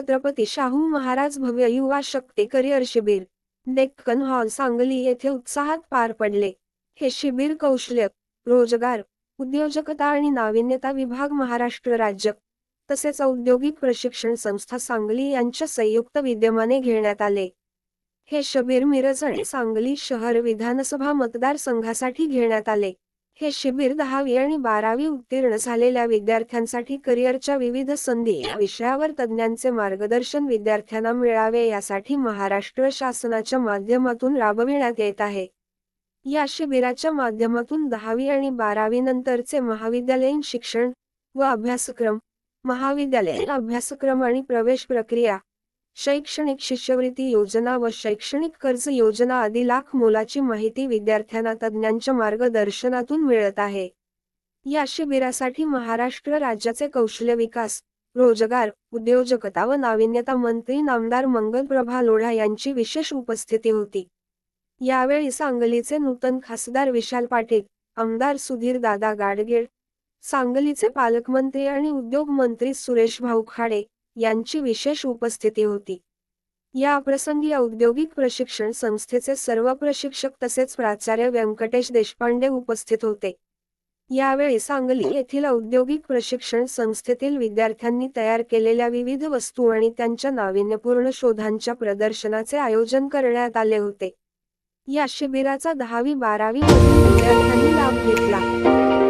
छत्रपती शाहू महाराज भव्य युवा शक्ती करिअर शिबिर डेक्कन हॉल सांगली येथे उत्साहात पार पडले. हे शिबिर कौशल्य रोजगार उद्योजकता आणि नाविन्यता विभाग महाराष्ट्र राज्य तसेच औद्योगिक प्रशिक्षण संस्था सांगली यांच्या संयुक्त विद्यमाने घेण्यात आले. हे शिबिर मिरज आणि सांगली शहर विधानसभा मतदारसंघासाठी घेण्यात आले. हे शिबिर दहावी आणि बारावी उत्तीर्ण झालेल्या विद्यार्थ्यांसाठी करिअरच्या विविध संधी या विषयावर तज्ज्ञांचे मार्गदर्शन विद्यार्थ्यांना मिळावे यासाठी महाराष्ट्र शासनाच्या माध्यमातून राबविण्यात येत आहे. या शिबिराच्या माध्यमातून दहावी आणि बारावी नंतरचे महाविद्यालयीन शिक्षण व अभ्यासक्रम महाविद्यालयीन अभ्यासक्रम आणि प्रवेश प्रक्रिया शैक्षणिक शिष्यवृत्ती योजना व शैक्षणिक कर्ज योजना आदी लाख मोलाची माहिती विद्यार्थ्यांना तज्ज्ञांच्या मार्गदर्शनातून मिळत आहे. या शिबिरासाठी महाराष्ट्र राज्याचे कौशल्य विकास रोजगार उद्योजकता व नाविन्यता मंत्री नामदार मंगलप्रभा लोढा यांची विशेष उपस्थिती होती. यावेळी सांगलीचे नूतन खासदार विशाल पाटील आमदार सुधीर दादा गाडगेळ सांगलीचे पालकमंत्री आणि उद्योग मंत्री सुरेश भाऊ खाडे यांची विशेष उपस्थिती होती. या प्रसंगी औद्योगिक प्रशिक्षण संस्थेचे सर्व प्रशिक्षक तसेच प्राचार्य व्यंकटेश देशपांडे उपस्थित होते. यावेळी सांगली येथील औद्योगिक प्रशिक्षण संस्थेतील विद्यार्थ्यांनी तयार केलेल्या विविध वस्तू आणि त्यांच्या नाविन्यपूर्ण शोधांच्या प्रदर्शनाचे आयोजन करण्यात आले होते. या शिबिराचा दहावी बारावी विद्यार्थ्यांनी लाभ घेतला.